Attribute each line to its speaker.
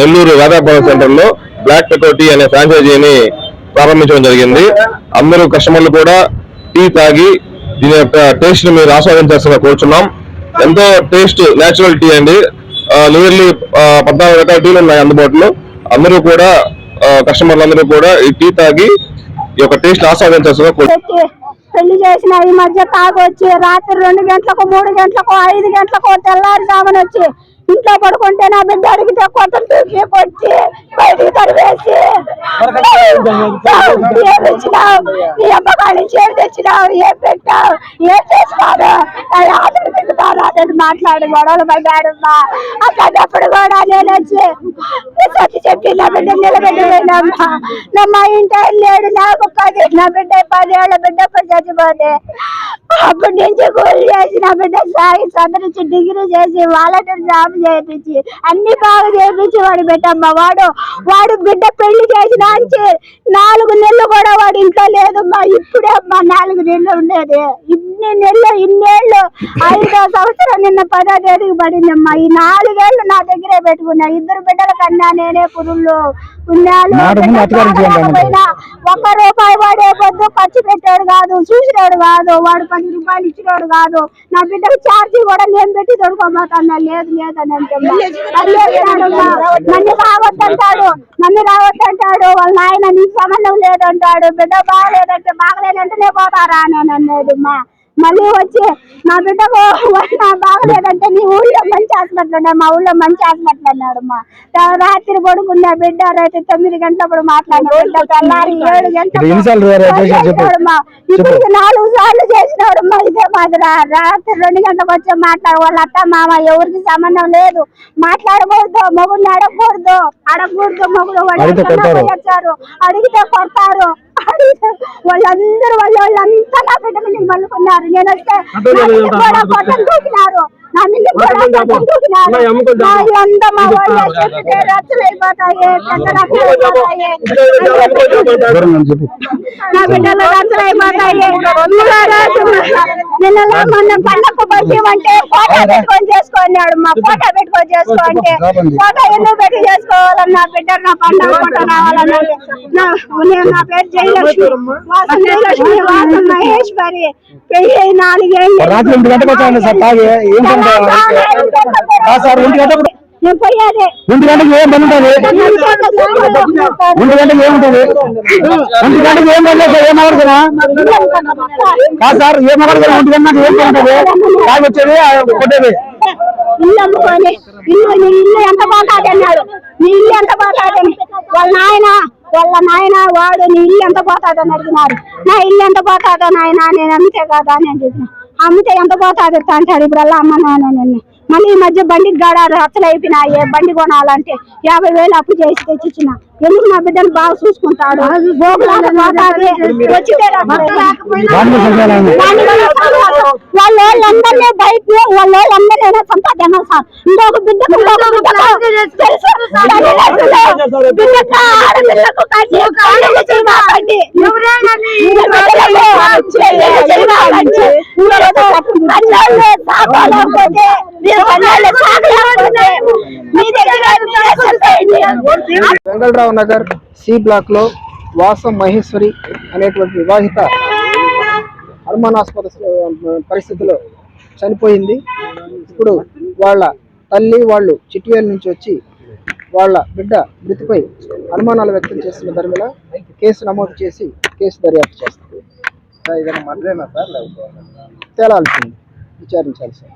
Speaker 1: నెల్లూరు రాధాపురం సెంటర్లో black పెకో tea అనే ఫ్రాంచైజీని ప్రారంభించడం జరిగింది. అందరూ కస్టమర్లు కూడా టీ తాగి దీని యొక్క టేస్ట్ని మీరు ఆస్వాదించాల్సిన కోరుచున్నాం. ఎంతో టేస్ట్ నేచురల్ టీ అండి. నియర్లీ పద్నాలుగు రకాల టీలు ఉన్నాయి అందుబాటులో. అందరూ కూడా కస్టమర్లు అందరూ కూడా ఈ టీ తాగి ఈ యొక్క టేస్ట్ ఆస్వాదించాల్సిన
Speaker 2: పెళ్ళి చేసిన ఈ మధ్య తాగొచ్చి రాత్రి రెండు గంటలకు మూడు గంటలకు ఐదు గంటలకు తెల్లారుజామున వచ్చి ఇంట్లో పడుకుంటే నా బిడ్డ అడిగితే కొత్త తూకి కొట్టి బయటికి తరివేసి ఏం ఇచ్చినావు నీ అమ్మకాడి చేరు తెచ్చినావు? ఏం పెట్టావు? ఏం చేసినావు ఆటలు పెట్టుతాను అతను మాట్లాడి గొడవలు పడ్డాడు అక్కడ అట్లాంటప్పుడు కూడా నేను వచ్చి సత్తి చెప్పి నా బిడ్డ నిలబెట్టలేనమ్మా నా మా ఇంటి లేడు నాకు పది. నా బిడ్డ పదేళ్ళ బిడ్డ చచ్చిపోతే అప్పటి నుంచి కూలి చేసి నా బిడ్డ సాయి చదివించి డిగ్రీ చేసి వాలంటీర్ జాబ్ చేయించి అన్ని బాగా చేయించి వాడు పెట్టమ్మ వాడు వాడు బిడ్డ పెళ్ళి చేసిన నాలుగు నెలలు కూడా వాడు ఇంట్లో లేదమ్మా. ఇప్పుడే అమ్మా నాలుగు నెలలు ఉండేది. ఇన్ని నెలలు ఇన్నేళ్ళు ఐదో సంవత్సరం నిన్న పదో తేదీకి పడిందమ్మా ఈ నాలుగేళ్ళు నా దగ్గరే పెట్టుకున్నా. ఇద్దరు బిడ్డల కన్నా నేనే పురుళ్ళు పుణ్యాలు ఒక్క రూపాయి వాడే పొద్దు ఖర్చు పెట్టాడు కాదు చూసినాడు కాదు వాడు పది రూపాయలు ఇచ్చినాడు కాదు. నా బిడ్డకు ఛార్జీ కూడా నేను పెట్టి దొరకబోతున్నా లేదు లేదు అని అంటే నన్ను రావద్దంటాడు నన్ను రావద్దంటాడు వాళ్ళ నాయన నీకు సంబంధం లేదంటాడు. బిడ్డ బాగలేదంటే బాగలేదంటేనే పోతారా అని అనేది మా మళ్ళీ వచ్చి నా బిడ్డకు బాగలేదంటే నీ ఊళ్ళో మంచి హాస్పిటల్ ఉన్నాయి మా ఊళ్ళో మంచి హాస్పిటల్ అన్నాడు మా రాత్రి పడుకున్న బిడ్డ రైతు తొమ్మిది గంటలప్పుడు మాట్లాడిన తెల్లారి ఏడు. గంటలప్పుడు ఇప్పుడు నాలుగు సార్లు చేసినాడు మా ఇదే మాదిరా. రాత్రి రెండు గంటలకు వచ్చి మాట్లాడు వాళ్ళ అత్త మామ ఎవరికి సంబంధం లేదు. మాట్లాడకూడదు మొగుడిని అడగకూడదు. అడగకూడదు మొగుడు. వచ్చారు అడిగితే కొడతారు. వాళ్ళందరూ వాళ్ళు వాళ్ళంతా నా బిడ్డ మీద మళ్ళుకున్నారు నేను వస్తే నా మీద కూడా కొట్టం దూకినారు నా బిడ్డలు రచ్చలు అయిపోతాయి నిన్న మొన్న పండగ పంచమంటే ఫోటో పెట్టుకొని చేసుకోన్నాడు మా ఫోటో పెట్టుకొని చేసుకోంటే ఫోటో ఎందుకు పెట్టి చేసుకోవాలన్న నా బిడ్డ నా పండగ ఫోటో రావాలన్నా నా- నేను నా పేరు జయలక్ష్మి వాసన మహేశ్వరి పెళ్ళి నాలుగేళ్ళు
Speaker 3: సార్ తాగి ఒంటి గంటకు ఒంటి గంటకు ఏం పని ఉంటుంది ఒంటి గంటకు ఏముంటుంది ఒంటి గంటకు ఏం పని లేదు సార్ ఏం అవ్వదు కాదు సార్ ఏం అవ్వదు కదా ఒంటి గంటకు ఏం పని ఉంటుంది తాగి వచ్చేది కొట్టేది
Speaker 2: ఇల్లు అమ్ముకొని ఇల్లు నీ ఇల్లు ఎంత పోతాది అన్నాడు నీ ఇల్లు ఎంత పోతాదని వాళ్ళ నాయన వాళ్ళ నాయన వాడు నీ ఇల్లు ఎంత పోతాదని అడిగినారు? నా ఇల్లు ఎంత పోతాదో నాయన నేను అంతే కదా నేను చెప్పిన. అమ్మితే ఎంత పోతాది అంటాడు ఇప్పుడు అలా అమ్మ నాన్న నన్ను. మళ్ళీ ఈ మధ్య బండికి గాడారు అసలు అయిపోయినాయి బండి కొనాలంటే యాభై వేలు అప్పు చేసి తెచ్చిచ్చిన. ఎందుకు నా బిడ్డను బాగా చూసుకుంటాడు? గోగులాట పోతాది వచ్చితే వాళ్ళ వాళ్ళందరినీ సంపాదన సార్ ఇంకొక బిడ్డకు.
Speaker 4: వెంకటరావు నగర్ సి బ్లాక్లో వాసం మహేశ్వరి అనేటువంటి వివాహిత అనుమానాస్పద పరిస్థితిలో చనిపోయింది. ఇప్పుడు వాళ్ళ తల్లి వాళ్ళు చిట్వేల్ నుంచి వచ్చి వాళ్ళ బిడ్డ మృతిపై అనుమానాలు వ్యక్తం చేస్తున్న ధర్మిల కేసు నమోదు చేసి కేసు దర్యాప్తు చేస్తారు తేలాల్సింది. విచారించాలి సార్.